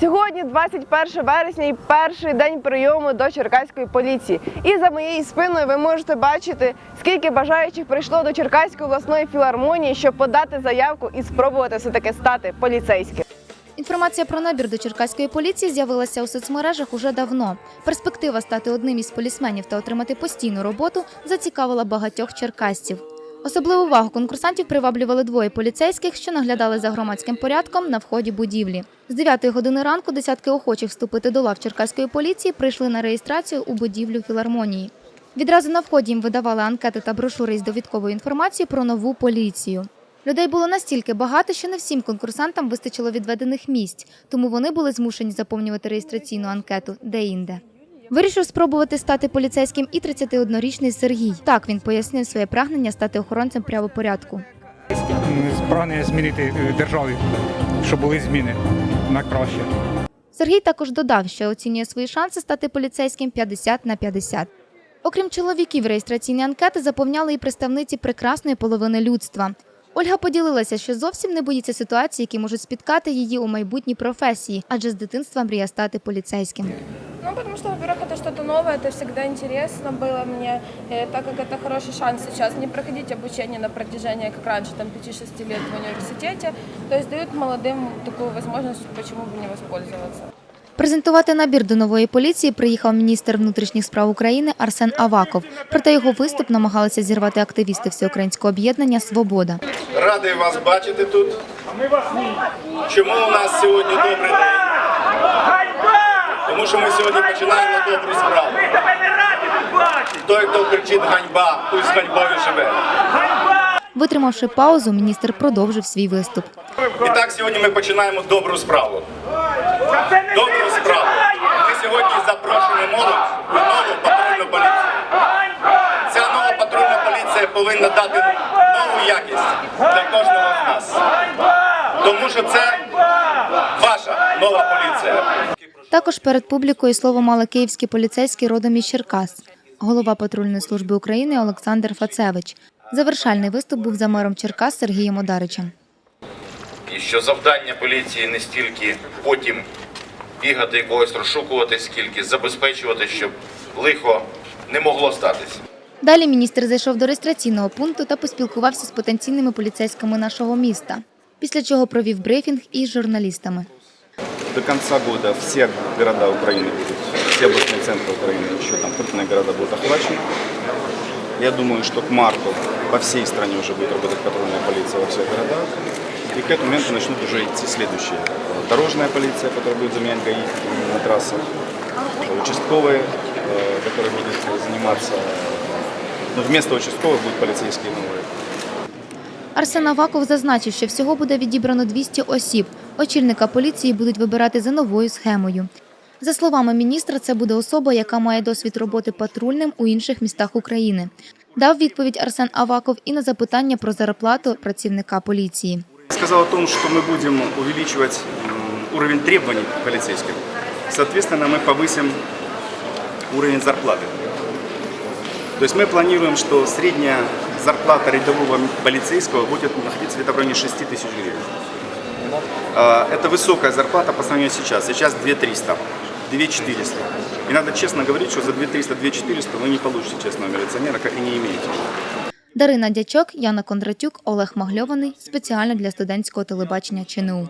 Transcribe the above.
Сьогодні 21 вересня і перший день прийому до Черкаської поліції. І за моєю спиною ви можете бачити, скільки бажаючих прийшло до Черкаської обласної філармонії, щоб подати заявку і спробувати все таки стати поліцейським. Інформація про набір до черкаської поліції з'явилася у соцмережах уже давно. Перспектива стати одним із полісменів та отримати постійну роботу зацікавила багатьох черкасців. Особливу увагу конкурсантів приваблювали двоє поліцейських, що наглядали за громадським порядком на вході будівлі. З 9 години ранку десятки охочих вступити до лав черкаської поліції прийшли на реєстрацію у будівлю філармонії. Відразу на вході їм видавали анкети та брошури із довідковою інформацією про нову поліцію. Людей було настільки багато, що не всім конкурсантам вистачило відведених місць, тому вони були змушені заповнювати реєстраційну анкету де-інде. Вирішив спробувати стати поліцейським і 31-річний Сергій. Так він пояснив своє прагнення стати охоронцем правопорядку. прагнення змінити е, державі, щоб були зміни на краще. Сергій також додав, що оцінює свої шанси стати поліцейським 50 на 50. Окрім чоловіків, реєстраційні анкети заповняли і представниці прекрасної половини людства. Ольга поділилася, що зовсім не боїться ситуацій, які можуть спіткати її у майбутній професії, адже з дитинства мріє стати поліцейським. Ну, потому что, во-первых, это что-то новое, это всегда интересно было мне, э, так как это хороший шанс сейчас не проходить обучение на протяжении, как раньше, там 5-6 лет в университете, то есть дают молодым такую возможность, почему бы не воспользоваться. Презентувати набір до нової поліції приїхав міністр внутрішніх справ України Арсен Аваков. Проте його виступ намагалися зірвати активісти всеукраїнського об'єднання Свобода. Радий вас бачити тут. Чому у нас сьогодні добрий день? Тому що ми сьогодні починаємо добру справу. Той, хто кричить ганьба, з ганьбою живе. Витримавши паузу, міністр продовжив свій виступ. І так сьогодні ми починаємо добру справу. Добру справу. Ми сьогодні запрошуємо нову патрульну поліцію. Ця нова патрульна поліція повинна дати нову якість для кожного з нас. Тому що це ваша нова поліція. Також перед публікою слово мали київські поліцейські родом із Черкас, голова патрульної служби України Олександр Фацевич. Завершальний виступ був за мером Черкас Сергієм Одаричем. І що завдання поліції не стільки потім бігати і когось розшукувати, скільки забезпечувати, щоб лихо не могло статися. Далі міністр зайшов до реєстраційного пункту та поспілкувався з потенційними поліцейськими нашого міста. Після чого провів брифінг із журналістами. До конца года все города Украины будут, все областные центры Украины, еще там крупные города будут охвачены. Я думаю, что к марту по всей стране уже будет работать патрульная полиция во всех городах. И к этому моменту начнут уже идти следующие. Дорожная полиция, которая будет заменять ГАИ на трассах, участковые, э, которые будут заниматься, ну, вместо участковых будут полицейские новые. Арсен Аваков зазначив, що всього буде відібрано 200 осіб. Очільника поліції будуть вибирати за новою схемою. За словами міністра, це буде особа, яка має досвід роботи патрульним у інших містах України. Дав відповідь Арсен Аваков і на запитання про зарплату працівника поліції. Сказал о том, что мы будем увеличивать уровень требований полицейским. Соответственно, мы повысим уровень зарплаты. То есть мы планируем, что средняя зарплата рядового полицейского будет находиться где-то в районе 6 тысяч гривен. А, Это высокая зарплата по сравнению с сейчас. Сейчас 2300, 2400. И надо честно говорить, что за 2300, 2400 вы не получите честного милиционера, как и не имеете. Дарина Дячок, Яна Кондратюк, Олег Магльований спеціально для студентського телебачення ЧНУ.